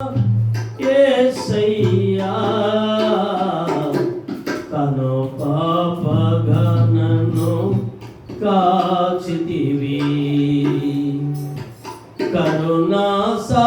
తను కను పాపగనను కాచితివి. కరుణా సా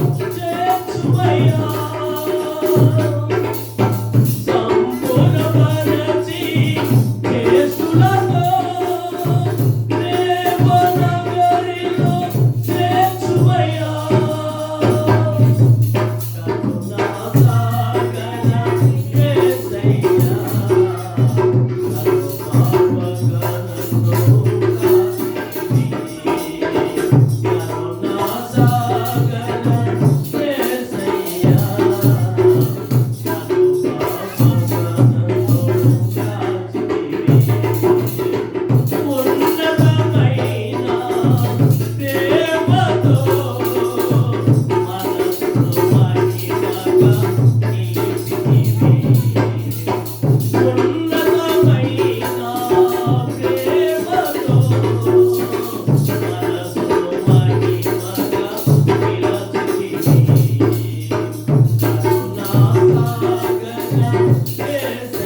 Música